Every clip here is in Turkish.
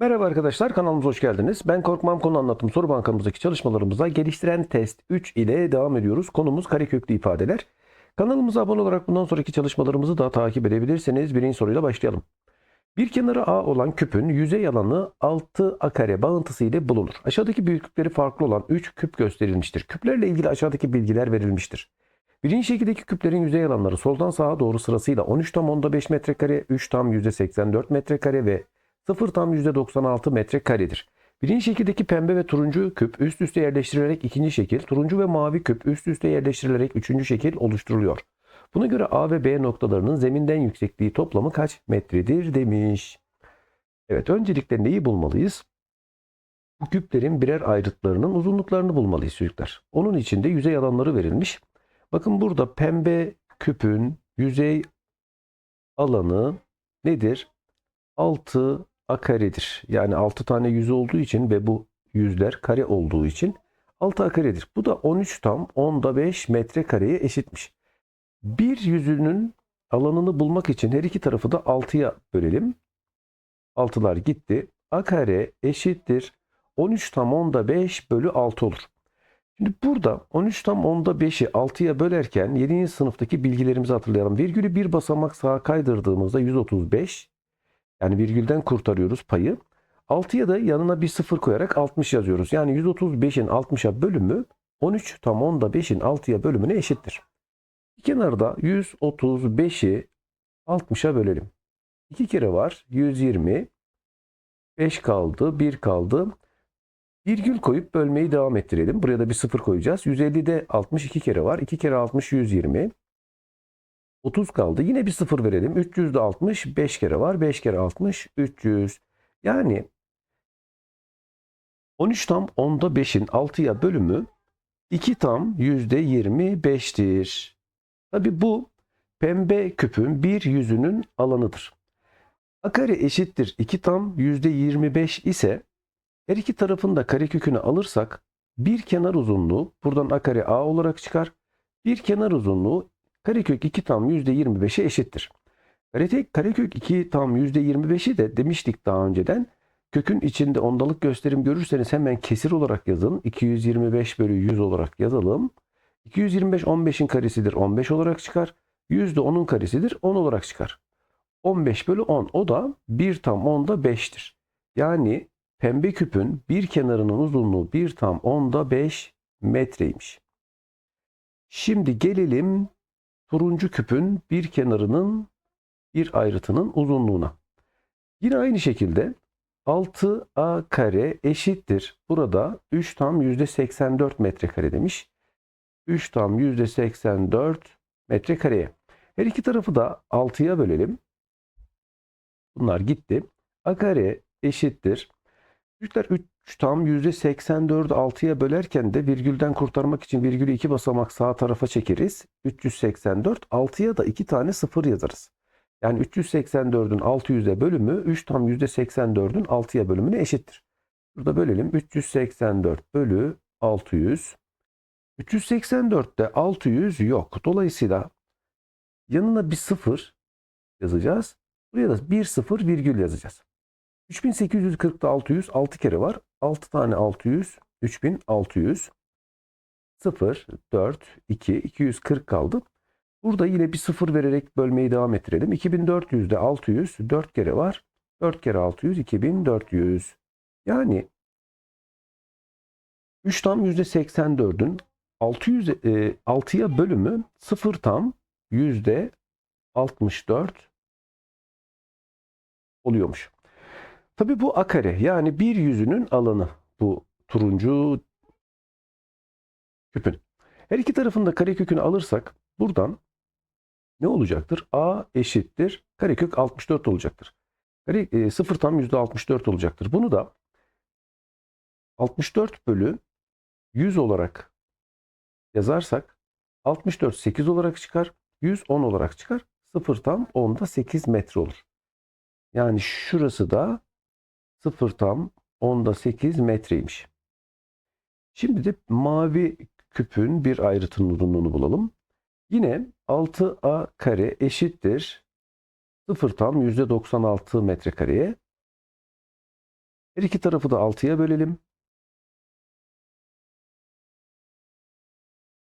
Merhaba arkadaşlar kanalımıza hoş geldiniz. Ben Korkmam Konu Anlatım soru bankamızdaki çalışmalarımıza geliştiren test 3 ile devam ediyoruz. Konumuz kareköklü ifadeler. Kanalımıza abone olarak bundan sonraki çalışmalarımızı da takip edebilirsiniz. Birinci soruyla başlayalım. Bir kenarı A olan küpün yüzey alanı 6 a kare bağıntısı ile bulunur. Aşağıdaki büyüklükleri farklı olan 3 küp gösterilmiştir. Küplerle ilgili aşağıdaki bilgiler verilmiştir. Birinci şekildeki küplerin yüzey alanları soldan sağa doğru sırasıyla 13 tam onda 5 metrekare, 3 tam %84 metrekare ve 0 tam %96 metrekaredir. Birinci şekildeki pembe ve turuncu küp üst üste yerleştirilerek ikinci şekil, turuncu ve mavi küp üst üste yerleştirilerek üçüncü şekil oluşturuluyor. Buna göre A ve B noktalarının zeminden yüksekliği toplamı kaç metredir demiş. Evet öncelikle neyi bulmalıyız? Bu küplerin birer ayrıtlarının uzunluklarını bulmalıyız çocuklar. Onun için de yüzey alanları verilmiş. Bakın burada pembe küpün yüzey alanı nedir? 6 a karedir. Yani 6 tane yüz olduğu için ve bu yüzler kare olduğu için 6 a karedir. Bu da 13 tam 10'da 5 metrekareye eşitmiş. Bir yüzünün alanını bulmak için her iki tarafı da 6'ya bölelim. 6'lar gitti. a kare eşittir 13 tam 10'da 5 bölü 6 olur. Şimdi burada 13 tam 10'da 5'i 6'ya bölerken 7. sınıftaki bilgilerimizi hatırlayalım. Virgülü bir basamak sağa kaydırdığımızda 135 yani virgülden kurtarıyoruz payı. 6'ya da yanına bir sıfır koyarak 60 yazıyoruz. Yani 135'in 60'a bölümü 13 tam 10'da 5'in 6'ya bölümüne eşittir. Kenarda 135'i 60'a bölelim. 2 kere var 120. 5 kaldı 1 kaldı. Virgül koyup bölmeyi devam ettirelim. Buraya da bir sıfır koyacağız. 150'de 62 kere var. 2 kere 60 120. 30 kaldı. Yine bir sıfır verelim. 300'de 60 5 kere var. 5 kere 60 300. Yani 13 tam 10'da 5'in 6'ya bölümü 2 tam %25'tir. Tabi bu pembe küpün bir yüzünün alanıdır. A kare eşittir 2 tam %25 ise her iki tarafın da karekökünü alırsak bir kenar uzunluğu buradan a kare a olarak çıkar. Bir kenar uzunluğu karekök 2 tam %25'e eşittir. Karetek, karekök 2 tam %25'i de demiştik daha önceden. Kökün içinde ondalık gösterim görürseniz hemen kesir olarak yazın. 225 bölü 100 olarak yazalım. 225 15'in karesidir 15 olarak çıkar. 100 de 10'un karesidir 10 olarak çıkar. 15 bölü 10 o da 1 tam 10'da 5'tir. Yani pembe küpün bir kenarının uzunluğu 1 tam 10'da 5 metreymiş. Şimdi gelelim turuncu küpün bir kenarının bir ayrıtının uzunluğuna. Yine aynı şekilde 6a kare eşittir. Burada 3 tam %84 metrekare demiş. 3 tam %84 metrekareye. Her iki tarafı da 6'ya bölelim. Bunlar gitti. a kare eşittir. Çocuklar 3 tam %84'ü 6'ya bölerken de virgülden kurtarmak için virgülü 2 basamak sağ tarafa çekeriz. 384 6'ya da 2 tane 0 yazarız. Yani 384'ün 600'e bölümü 3 tam %84'ün 6'ya bölümüne eşittir. Burada bölelim. 384 bölü 600. 384'te 600 yok. Dolayısıyla yanına bir 0 yazacağız. Buraya da bir 0 virgül yazacağız. 3840'da 600 6 kere var. 6 tane 600 3600 0 4 2 240 kaldı. Burada yine bir sıfır vererek bölmeyi devam ettirelim. 2400'de 600 4 kere var. 4 kere 600 2400. Yani 3 tam %84'ün 600 e, 6'ya bölümü 0 tam %64 oluyormuş. Tabii bu a yani bir yüzünün alanı bu turuncu küpün. Her iki tarafında karekökünü alırsak buradan ne olacaktır? A eşittir karekök 64 olacaktır. Kare, e, 0 tam %64 olacaktır. Bunu da 64 bölü 100 olarak yazarsak 64 8 olarak çıkar. 100 10 olarak çıkar. 0 tam 10'da 8 metre olur. Yani şurası da 0 tam 10'da 8 metreymiş. Şimdi de mavi küpün bir ayrıtının uzunluğunu bulalım. Yine 6a kare eşittir 0 tam %96 metrekareye. Her iki tarafı da 6'ya bölelim.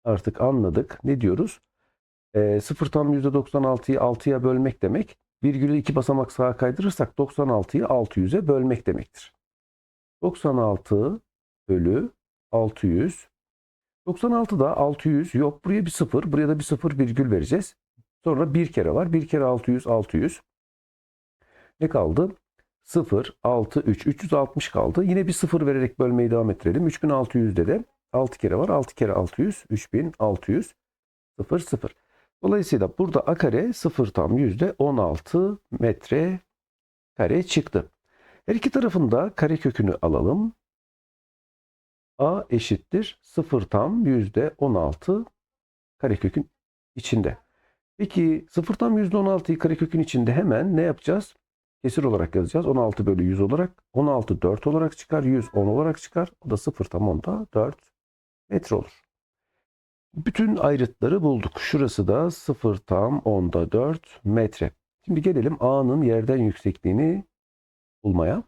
Artık anladık. Ne diyoruz? E, 0 tam %96'yı 6'ya bölmek demek. Virgülü iki basamak sağa kaydırırsak 96'yı 600'e bölmek demektir. 96 bölü 600. 96'da 600 yok. Buraya bir 0. Buraya da bir 0 virgül vereceğiz. Sonra bir kere var. Bir kere 600 600. Ne kaldı? 0, 6, 3. 360 kaldı. Yine bir 0 vererek bölmeyi devam ettirelim. 3600'de de 6 kere var. 6 kere 600. 3600. 0, 0. Dolayısıyla burada a kare 0 tam %16 metre kare çıktı. Her iki tarafında kare kökünü alalım. A eşittir 0 tam %16 karekökün içinde. Peki 0 tam %16'yı karekökün içinde hemen ne yapacağız? Kesir olarak yazacağız. 16 bölü 100 olarak. 16 4 olarak çıkar. 100 10 olarak çıkar. O da 0 tam onda 4 metre olur. Bütün ayrıtları bulduk. Şurası da 0 tam onda 4 metre. Şimdi gelelim A'nın yerden yüksekliğini bulmaya.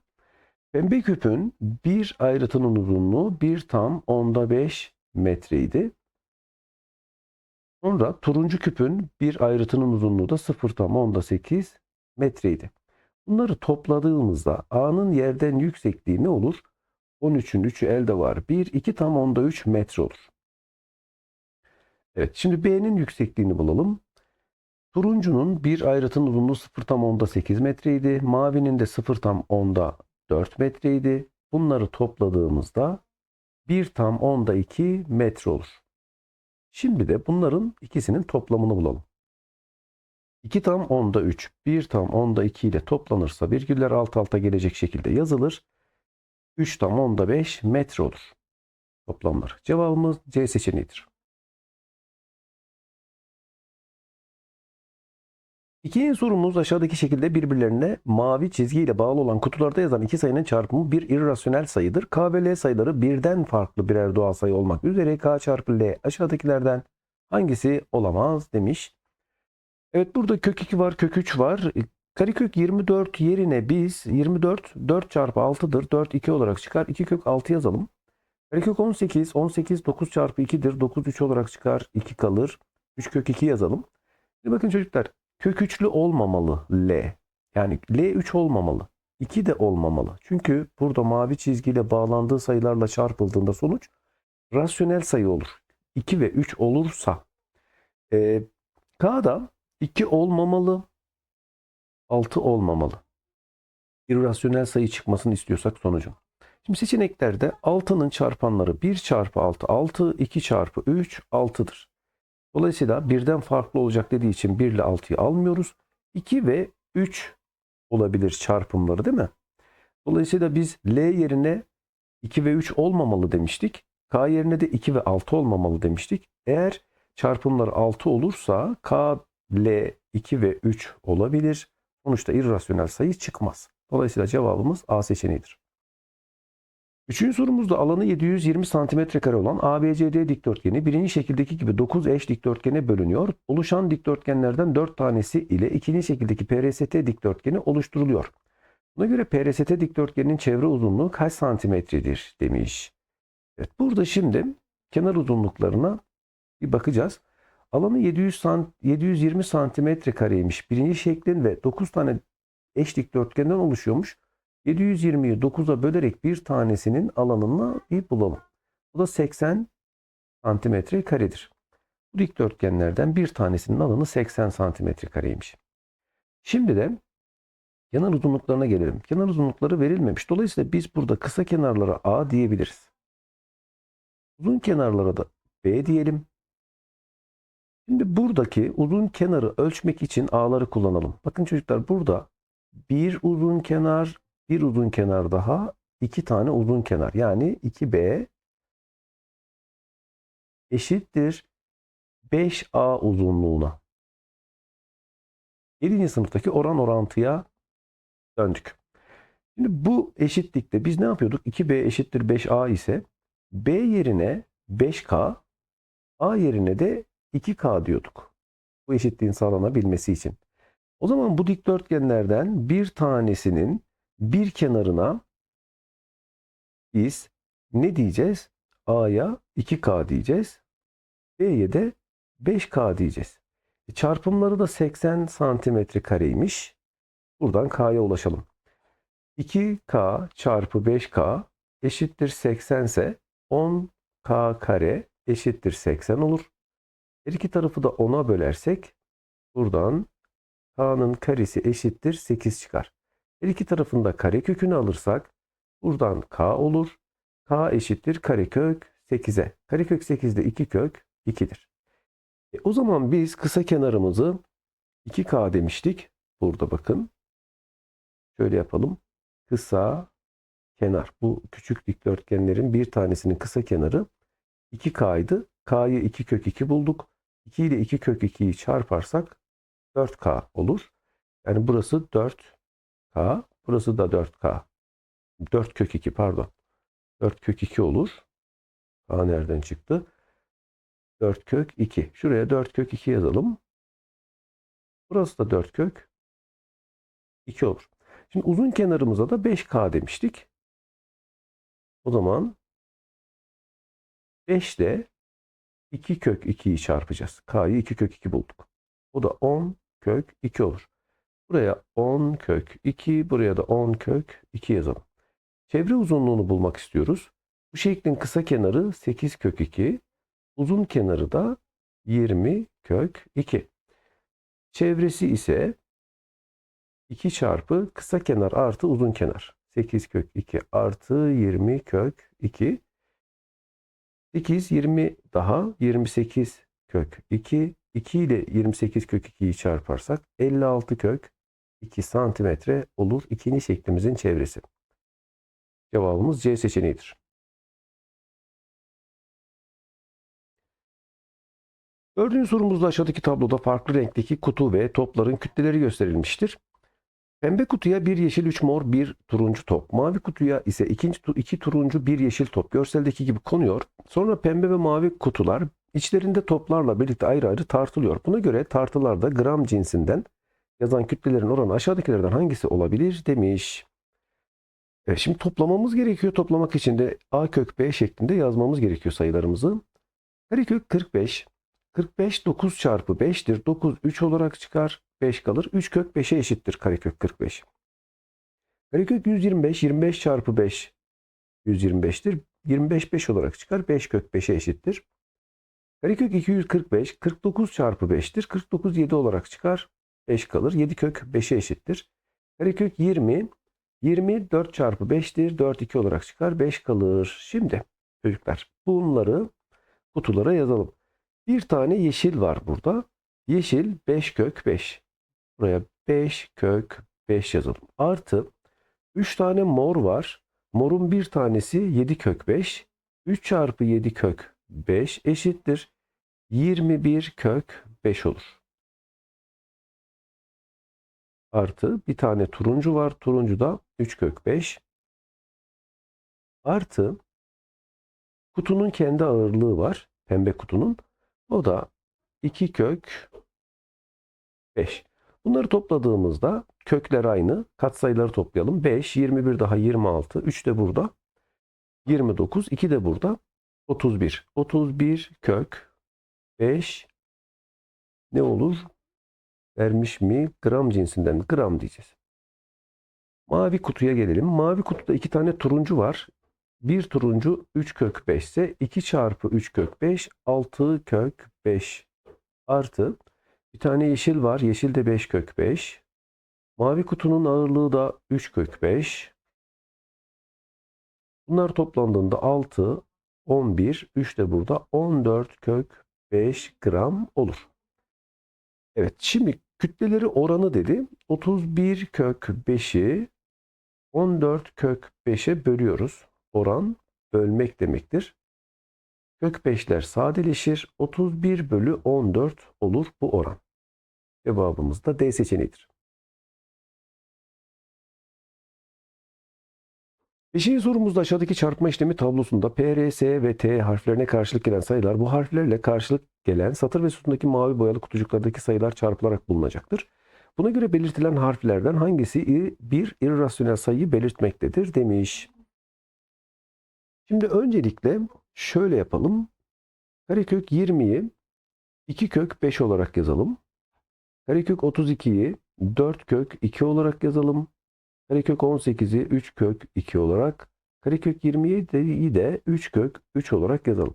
Pembe küpün bir ayrıtının uzunluğu 1 tam onda 5 metreydi. Sonra turuncu küpün bir ayrıtının uzunluğu da 0 tam onda 8 metreydi. Bunları topladığımızda A'nın yerden yüksekliği ne olur? 13'ün 3'ü elde var. 1, 2 tam onda 3 metre olur. Evet şimdi B'nin yüksekliğini bulalım. Turuncunun bir ayrıtın uzunluğu 0 tam onda 8 metreydi. Mavinin de 0 tam onda 4 metreydi. Bunları topladığımızda 1 tam onda 2 metre olur. Şimdi de bunların ikisinin toplamını bulalım. 2 tam onda 3, 1 tam onda 2 ile toplanırsa virgüller alt alta gelecek şekilde yazılır. 3 tam onda 5 metre olur. Toplamlar. Cevabımız C seçeneğidir. İkinci sorumuz aşağıdaki şekilde birbirlerine mavi çizgiyle bağlı olan kutularda yazan iki sayının çarpımı bir irrasyonel sayıdır. K ve L sayıları birden farklı birer doğal sayı olmak üzere K çarpı L aşağıdakilerden hangisi olamaz demiş. Evet burada kök 2 var, kök 3 var. Karekök 24 yerine biz 24 4 çarpı 6'dır. 4 2 olarak çıkar. 2 kök 6 yazalım. Karekök 18 18 9 çarpı 2'dir. 9 3 olarak çıkar. 2 kalır. 3 kök 2 yazalım. Şimdi bakın çocuklar kök 3'lü olmamalı L. Yani L 3 olmamalı. 2 de olmamalı. Çünkü burada mavi çizgiyle bağlandığı sayılarla çarpıldığında sonuç rasyonel sayı olur. 2 ve 3 olursa e, K'da 2 olmamalı, 6 olmamalı. İrrasyonel sayı çıkmasını istiyorsak sonucun. Şimdi seçeneklerde 6'nın çarpanları 1 çarpı 6 6, 2 çarpı 3 6'dır. Dolayısıyla birden farklı olacak dediği için 1 ile 6'yı almıyoruz. 2 ve 3 olabilir çarpımları değil mi? Dolayısıyla biz L yerine 2 ve 3 olmamalı demiştik. K yerine de 2 ve 6 olmamalı demiştik. Eğer çarpımlar 6 olursa K, L 2 ve 3 olabilir. Sonuçta irrasyonel sayı çıkmaz. Dolayısıyla cevabımız A seçeneğidir. Üçüncü sorumuzda alanı 720 cm kare olan ABCD dikdörtgeni birinci şekildeki gibi 9 eş dikdörtgene bölünüyor. Oluşan dikdörtgenlerden 4 tanesi ile ikinci şekildeki PRST dikdörtgeni oluşturuluyor. Buna göre PRST dikdörtgeninin çevre uzunluğu kaç santimetredir demiş. Evet burada şimdi kenar uzunluklarına bir bakacağız. Alanı 700 sant 720 santimetre kareymiş. Birinci şeklin ve 9 tane eş dikdörtgenden oluşuyormuş. 720'yi 9'a bölerek bir tanesinin alanını bir bulalım. Bu da 80 santimetre karedir. Bu dikdörtgenlerden bir tanesinin alanı 80 santimetre kareymiş. Şimdi de kenar uzunluklarına gelelim. Kenar uzunlukları verilmemiş. Dolayısıyla biz burada kısa kenarlara A diyebiliriz. Uzun kenarlara da B diyelim. Şimdi buradaki uzun kenarı ölçmek için A'ları kullanalım. Bakın çocuklar burada bir uzun kenar, bir uzun kenar daha, iki tane uzun kenar. Yani 2B eşittir 5A uzunluğuna. 7. sınıftaki oran orantıya döndük. Şimdi bu eşitlikte biz ne yapıyorduk? 2B eşittir 5A ise B yerine 5K, A yerine de 2K diyorduk. Bu eşitliğin sağlanabilmesi için. O zaman bu dikdörtgenlerden bir tanesinin bir kenarına biz ne diyeceğiz? A'ya 2K diyeceğiz. B'ye de 5K diyeceğiz. E, Çarpımları da 80 santimetre kareymiş. Buradan K'ya ulaşalım. 2K çarpı 5K eşittir 80 ise 10K kare eşittir 80 olur. Her iki tarafı da 10'a bölersek buradan K'nın karesi eşittir 8 çıkar. Her iki tarafında kare kökünü alırsak buradan K olur. K eşittir karekök 8'e. Karekök 8'de 2 kök 2'dir. E, o zaman biz kısa kenarımızı 2K demiştik. Burada bakın. Şöyle yapalım. Kısa kenar. Bu küçük dikdörtgenlerin bir tanesinin kısa kenarı 2K'ydı. K'yı 2 kök 2 bulduk. 2 ile 2 kök 2'yi çarparsak 4K olur. Yani burası 4K. Burası da 4K. 4 kök 2 pardon. 4 kök 2 olur. K nereden çıktı? 4 kök 2. Şuraya 4 kök 2 yazalım. Burası da 4 kök 2 olur. Şimdi uzun kenarımıza da 5K demiştik. O zaman 5 ile 2 kök 2'yi çarpacağız. K'yı 2 kök 2 bulduk. O da 10 kök 2 olur. Buraya 10 kök 2, buraya da 10 kök 2 yazalım. Çevre uzunluğunu bulmak istiyoruz. Bu şeklin kısa kenarı 8 kök 2, uzun kenarı da 20 kök 2. Çevresi ise 2 çarpı kısa kenar artı uzun kenar. 8 kök 2 artı 20 kök 2. 8, 20 daha 28 kök 2. 2 ile 28 kök 2'yi çarparsak 56 kök 2 santimetre olur. İkinci şeklimizin çevresi. Cevabımız C seçeneğidir. Dördüncü sorumuzda aşağıdaki tabloda farklı renkteki kutu ve topların kütleleri gösterilmiştir. Pembe kutuya bir yeşil, üç mor, bir turuncu top. Mavi kutuya ise ikinci, iki turuncu, bir yeşil top. Görseldeki gibi konuyor. Sonra pembe ve mavi kutular içlerinde toplarla birlikte ayrı ayrı tartılıyor. Buna göre tartılarda gram cinsinden yazan kütlelerin oranı aşağıdakilerden hangisi olabilir demiş. E, şimdi toplamamız gerekiyor. Toplamak için de a kök b şeklinde yazmamız gerekiyor sayılarımızı. Karekök 45. 45 9 çarpı 5'tir. 9 3 olarak çıkar. 5 kalır. 3 kök 5'e eşittir karekök 45. Karekök 125. 25 çarpı 5 125'tir. 25 5 olarak çıkar. 5 kök 5'e eşittir. Karekök 245. 49 çarpı 5'tir. 49 7 olarak çıkar. 5 kalır. 7 kök 5'e eşittir. Karekök 20. 20 4 çarpı 5'tir. 4 2 olarak çıkar. 5 kalır. Şimdi çocuklar bunları kutulara yazalım. Bir tane yeşil var burada. Yeşil 5 kök 5. Buraya 5 kök 5 yazalım. Artı 3 tane mor var. Morun bir tanesi 7 kök 5. 3 çarpı 7 kök 5 eşittir. 21 kök 5 olur. Artı bir tane turuncu var. Turuncu da 3 kök 5. Artı kutunun kendi ağırlığı var. Pembe kutunun. O da 2 kök 5. Bunları topladığımızda kökler aynı. Katsayıları toplayalım. 5, 21 daha 26. 3 de burada. 29. 2 de burada. 31. 31 kök 5 ne olur? Vermiş mi? Gram cinsinden gram diyeceğiz. Mavi kutuya gelelim. Mavi kutuda iki tane turuncu var. Bir turuncu 3 kök 5 ise 2 çarpı 3 kök 5 6 kök 5 artı bir tane yeşil var. Yeşil de 5 kök 5. Mavi kutunun ağırlığı da 3 kök 5. Bunlar toplandığında 6, 11, 3 de burada 14 kök 5 gram olur. Evet şimdi kütleleri oranı dedi. 31 kök 5'i 14 kök 5'e bölüyoruz. Oran bölmek demektir. Kök 5'ler sadeleşir. 31 bölü 14 olur bu oran. Cevabımız da D seçeneğidir. Beşinci sorumuzda aşağıdaki çarpma işlemi tablosunda P, R, S ve T harflerine karşılık gelen sayılar bu harflerle karşılık gelen satır ve sütundaki mavi boyalı kutucuklardaki sayılar çarpılarak bulunacaktır. Buna göre belirtilen harflerden hangisi bir irrasyonel sayıyı belirtmektedir demiş. Şimdi öncelikle şöyle yapalım. Karekök 20'yi 2 kök 5 olarak yazalım. Karekök 32'yi 4 kök 2 olarak yazalım. Karekök 18'i 3 kök 2 olarak. Karekök 27'yi de 3 kök 3 olarak yazalım.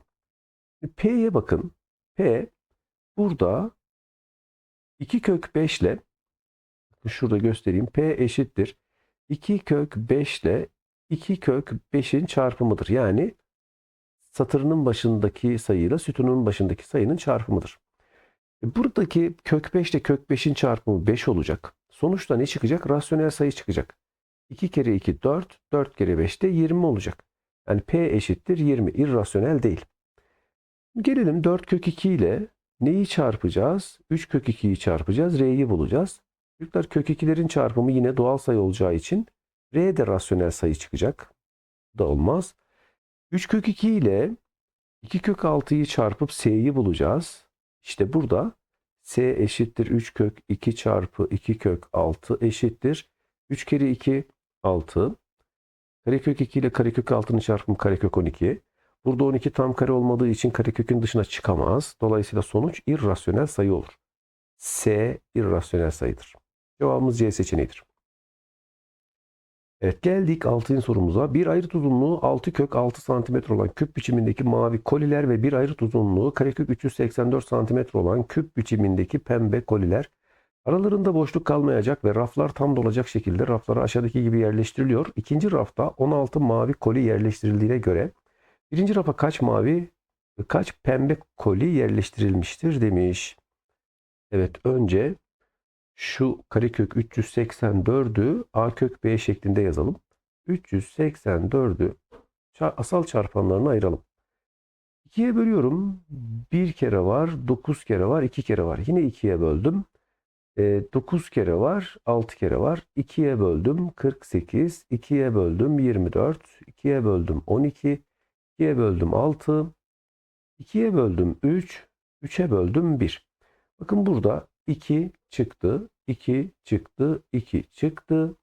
P'ye bakın. P burada 2 kök 5 ile şurada göstereyim. P eşittir. 2 kök 5 ile 2 kök 5'in çarpımıdır. Yani satırının başındaki sayıyla sütunun başındaki sayının çarpımıdır. E, Buradaki kök 5 ile kök 5'in çarpımı 5 olacak. Sonuçta ne çıkacak? Rasyonel sayı çıkacak. 2 kere 2 4, 4 kere 5 de 20 olacak. Yani P eşittir 20. İrrasyonel değil. Gelelim 4 kök 2 ile neyi çarpacağız? 3 kök 2'yi çarpacağız. R'yi bulacağız. Çocuklar kök 2'lerin çarpımı yine doğal sayı olacağı için R de rasyonel sayı çıkacak. Bu da olmaz. 3 kök 2 ile 2 kök 6'yı çarpıp S'yi bulacağız. İşte burada S eşittir 3 kök 2 çarpı 2 kök 6 eşittir. 3 kere 2 6. Karekök 2 ile karekök 6'nın çarpımı karekök 12. Burada 12 tam kare olmadığı için karekökün dışına çıkamaz. Dolayısıyla sonuç irrasyonel sayı olur. S irrasyonel sayıdır. Cevabımız C seçeneğidir. Evet geldik 6. sorumuza. Bir ayrıt uzunluğu 6 kök 6 cm olan küp biçimindeki mavi koliler ve bir ayrıt uzunluğu karekök 384 cm olan küp biçimindeki pembe koliler aralarında boşluk kalmayacak ve raflar tam dolacak şekilde raflara aşağıdaki gibi yerleştiriliyor. İkinci rafta 16 mavi koli yerleştirildiğine göre birinci rafa kaç mavi ve kaç pembe koli yerleştirilmiştir demiş. Evet önce şu karekök 384'ü a kök b şeklinde yazalım. 384'ü ça- asal çarpanlarına ayıralım. 2'ye bölüyorum. 1 kere var, 9 kere var, 2 kere var. Yine 2'ye böldüm. 9 kere var, 6 kere var. 2'ye böldüm 48, 2'ye böldüm 24, 2'ye böldüm 12, 2'ye böldüm 6, 2'ye böldüm 3, 3'e böldüm 1. Bakın burada 2 çıktı, 2 çıktı, 2 çıktı.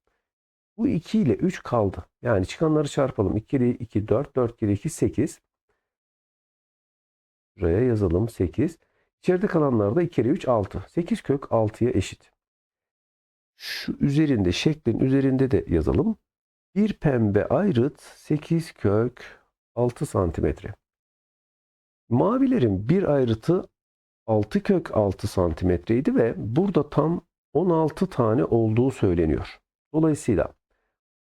Bu 2 ile 3 kaldı. Yani çıkanları çarpalım. 2 kere 2 4, 4 kere 2 8. Buraya yazalım 8. İçeride kalanlar da 2 kere 3 6. 8 kök 6'ya eşit. Şu üzerinde şeklin üzerinde de yazalım. Bir pembe ayrıt 8 kök 6 santimetre. Mavilerin bir ayrıtı 6 kök 6 santimetreydi ve burada tam 16 tane olduğu söyleniyor. Dolayısıyla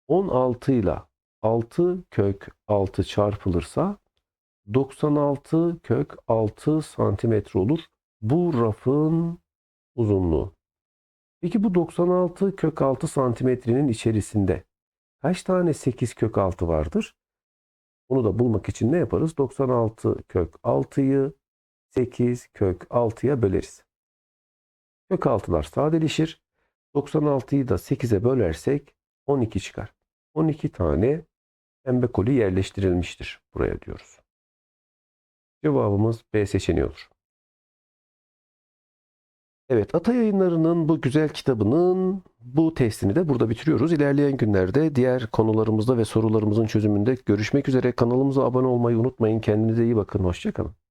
16 ile 6 kök 6 çarpılırsa 96 kök 6 santimetre olur. Bu rafın uzunluğu. Peki bu 96 kök 6 santimetrenin içerisinde kaç tane 8 kök 6 vardır? Bunu da bulmak için ne yaparız? 96 kök 6'yı 8 kök 6'ya böleriz. Kök 6'lar sadeleşir. 96'yı da 8'e bölersek 12 çıkar. 12 tane pembe koli yerleştirilmiştir buraya diyoruz. Cevabımız B seçeneği olur. Evet, Ata Yayınları'nın bu güzel kitabının bu testini de burada bitiriyoruz. İlerleyen günlerde diğer konularımızda ve sorularımızın çözümünde görüşmek üzere. Kanalımıza abone olmayı unutmayın. Kendinize iyi bakın. Hoşçakalın.